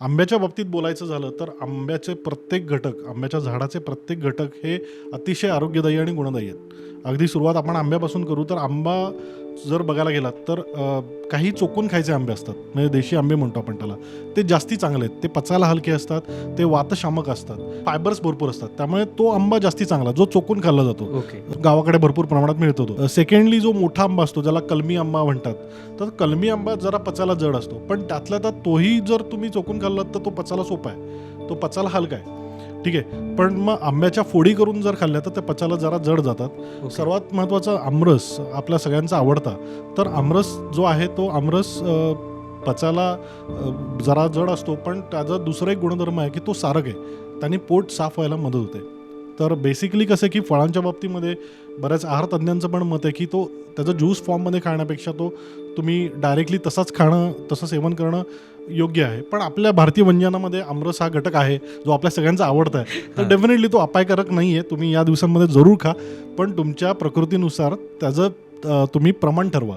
आंब्याच्या बाबतीत बोलायचं झालं तर आंब्याचे प्रत्येक घटक आंब्याच्या झाडाचे प्रत्येक घटक हे अतिशय आरोग्यदायी आणि गुणदायी आहेत. अगदी सुरुवात आपण आंब्यापासून करू तर आंबा जर बघायला गेलात तर काही चोकून खायचे आंबे असतात. म्हणजे देशी आंबे म्हणतो आपण त्याला. ते जास्ती चांगले आहेत. ते पचायला हलके असतात. ते वातशामक असतात. फायबर्स भरपूर असतात. त्यामुळे तो आंबा जास्ती चांगला जो चोकून खाल्ला जातो. ओके. गावाकडे भरपूर प्रमाणात मिळतो तो. सेकंडली जो मोठा आंबा असतो ज्याला कलमी आंबा म्हणतात तर कलमी आंबा जरा पचायला जड असतो. पण त्यातल्या त्यात तोही जर तुम्ही चोकून खाल्लात तर तो पचायला सोपा आहे. तो पचायला हलका आहे. ठीक आहे. पण मग आंब्याच्या फोडी करून जर खाल्ल्या तर ते पचायला जरा जड जातात. सर्वात महत्त्वाचा आमरस आपल्या सगळ्यांचा आवडता. तर आमरस जो आहे तो आमरस पचायला जरा जड असतो पण त्याचा दुसरा एक गुणधर्म आहे की तो सारक आहे. त्याने पोट साफ व्हायला मदत होते. तर बेसिकली कसं की फळांच्या बाबतीमध्ये बऱ्याच आहार तज्ज्ञांचं पण मत आहे की तो त्याचा ज्यूस फॉर्ममध्ये खाण्यापेक्षा तो तुम्ही डायरेक्टली तसाच खाणं तसं सेवन करणं योग्य आहे. पण आपल्या भारतीय व्यंजनामध्ये आमरस हा घटक आहे जो आपल्या सगळ्यांचा आवडता आहे. तर. डेफिनेटली तो अपायकारक नाही आहे तुम्ही या दिवसांमध्ये जरूर खा पण तुमच्या प्रकृतीनुसार त्याचं तुम्ही प्रमाण ठरवा.